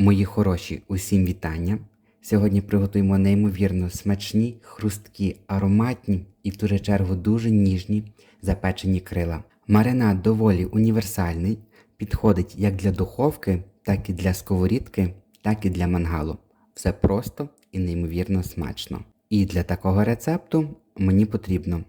Мої хороші, усім вітання. Сьогодні приготуємо неймовірно смачні, хрусткі, ароматні і в ту же чергу дуже ніжні запечені крила. Маринад доволі універсальний, підходить як для духовки, так і для сковорідки, так і для мангалу. Все просто і неймовірно смачно. І для такого рецепту мені потрібно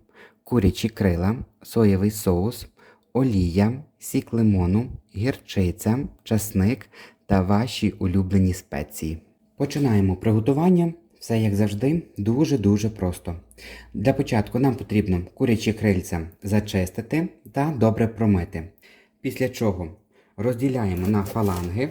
курячі крила, соєвий соус, олія, сік лимону, гірчиця, часник та ваші улюблені спеції. Починаємо приготування. Все як завжди, дуже-дуже просто. Для початку нам потрібно курячі крильця зачистити та добре промити. Після чого розділяємо на фаланги.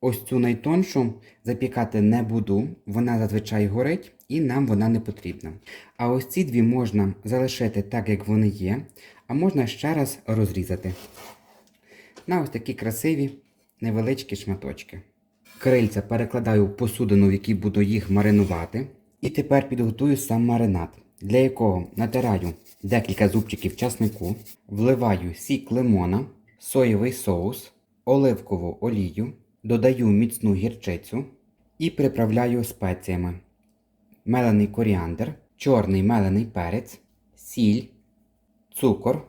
Ось цю найтоншу запікати не буду, вона зазвичай горить і нам вона не потрібна. А ось ці дві можна залишити так, як вони є, а можна ще раз розрізати на ось такі красиві невеличкі шматочки. Крильця перекладаю в посудину, в якій буду їх маринувати. І тепер підготую сам маринад, для якого натираю декілька зубчиків часнику, вливаю сік лимона, соєвий соус, оливкову олію, додаю міцну гірчицю і приправляю спеціями. Мелений коріандр, чорний мелений перець, сіль, цукор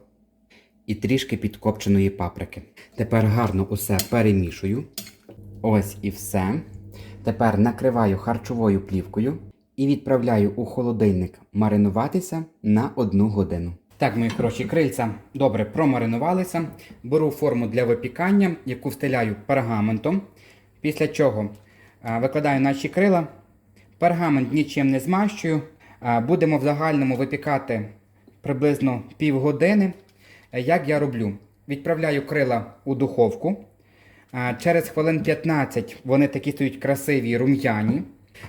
і трішки підкопченої паприки. Тепер гарно усе перемішую. Ось і все. Тепер накриваю харчовою плівкою і відправляю у холодильник маринуватися на одну годину. Так, мої хороші крильця добре промаринувалися. Беру форму для випікання, яку встиляю пергаментом. Після чого викладаю наші крила. Пергамент нічим не змащую. Будемо в загальному випікати приблизно півгодини. Як я роблю? Відправляю крила у духовку. Через хвилин 15 вони такі стають красиві, рум'яні.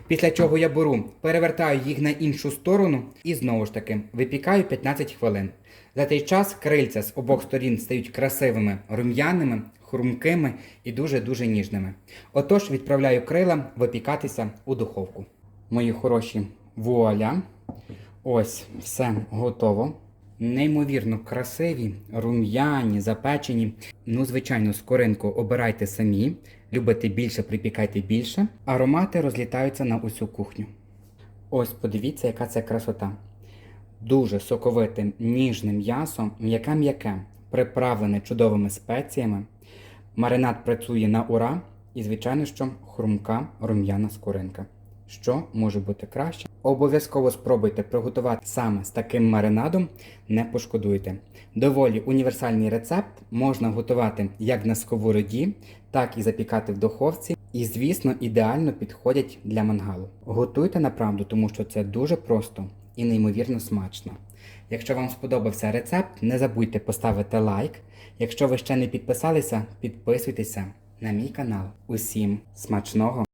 Після чого я беру, перевертаю їх на іншу сторону і знову ж таки випікаю 15 хвилин. За цей час крильця з обох сторін стають красивими, рум'яними, хрумкими і дуже-дуже ніжними. Отож, відправляю крила випікатися у духовку. Мої хороші вуаля. Ось все готово. Неймовірно красиві, рум'яні, запечені. Ну, звичайно, скоринку обирайте самі. Любите більше, припікайте більше. Аромати розлітаються на усю кухню. Ось подивіться, яка це красота. Дуже соковите, ніжне м'ясо, м'яке-м'яке, приправлене чудовими спеціями. Маринад працює на ура і, звичайно, що хрумка рум'яна скоринка. Що може бути краще? Обов'язково спробуйте приготувати саме з таким маринадом, не пошкодуйте. Доволі універсальний рецепт можна готувати як на сковороді, так і запікати в духовці. І, звісно, ідеально підходять для мангалу. Готуйте направду, тому що це дуже просто і неймовірно смачно. Якщо вам сподобався рецепт, не забудьте поставити лайк. Якщо ви ще не підписалися, підписуйтеся на мій канал. Усім смачного!